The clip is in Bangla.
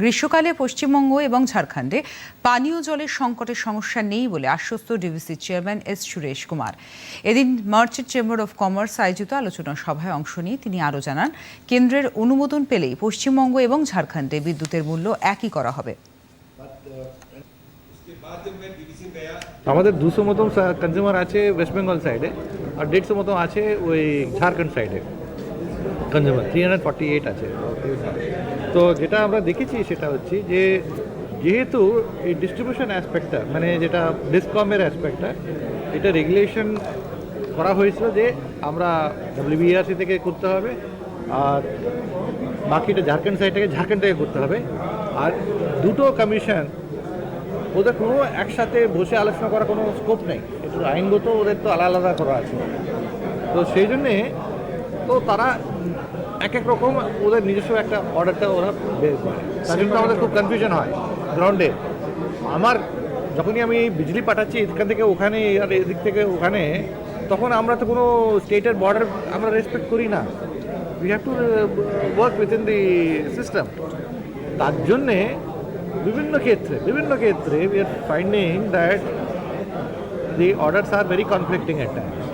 গ্রীষ্মকালে পশ্চিমবঙ্গ এবং ঝাড়খণ্ডে পানীয় জলের সংকটের সমস্যা নেই বলে আশ্বস্ত DVC chairman S Suresh Kumar. এদিন মার্চেন্ট চেম্বার অফ কমার্স আয়োজিত আলোচনা সভায় অংশ নিয়ে তিনি আরও জানান, কেন্দ্রের অনুমোদন পেলেই পশ্চিমবঙ্গ এবং ঝাড়খণ্ডে বিদ্যুতের মূল্য একই করা হবে। আমাদের দুশো মতন কনজিউমার আছে ওয়েস্ট বেঙ্গল সাইডে আর দেড়শো মতো আছে ওই ঝাড়খণ্ড সাইডে consumer three hundred forty eight আছে। তো যেটা আমরা দেখেছি সেটা হচ্ছে যে, যেহেতু এই ডিস্ট্রিবিউশন অ্যাসপেক্টটা মানে যেটা ডিসকমের অ্যাসপেক্টটা এটা রেগুলেশন করা হয়েছিল যে আমরা ডব্লিউবিআরসি থেকে করতে হবে, আর বাকিটা ঝাড়খণ্ড সাইড থেকে ঝাড়খণ্ড থেকে করতে হবে। আর দুটো কমিশন ওদের কোনো একসাথে বসে আলোচনা করার কোনো স্কোপ নেই। একটু আইনগত ওদের তো আলাদা আলাদা করা আছে। তো সেই জন্যে তো তারা এক এক রকম ওদের নিজস্ব একটা অর্ডারটা ওরা বের করে। তার জন্য আমাদের খুব কনফিউশন হয় গ্রাউন্ডে আমার যখনই আমি বিজলি পাঠাচ্ছি এখান থেকে ওখানে আর এদিক থেকে ওখানে, তখন আমরা তো কোনো স্টেটের বর্ডার আমরা রেসপেক্ট করি না। We have to work within the system তার জন্যে বিভিন্ন ক্ষেত্রে বিভিন্ন ক্ষেত্রে we are finding that the orders are very conflicting at times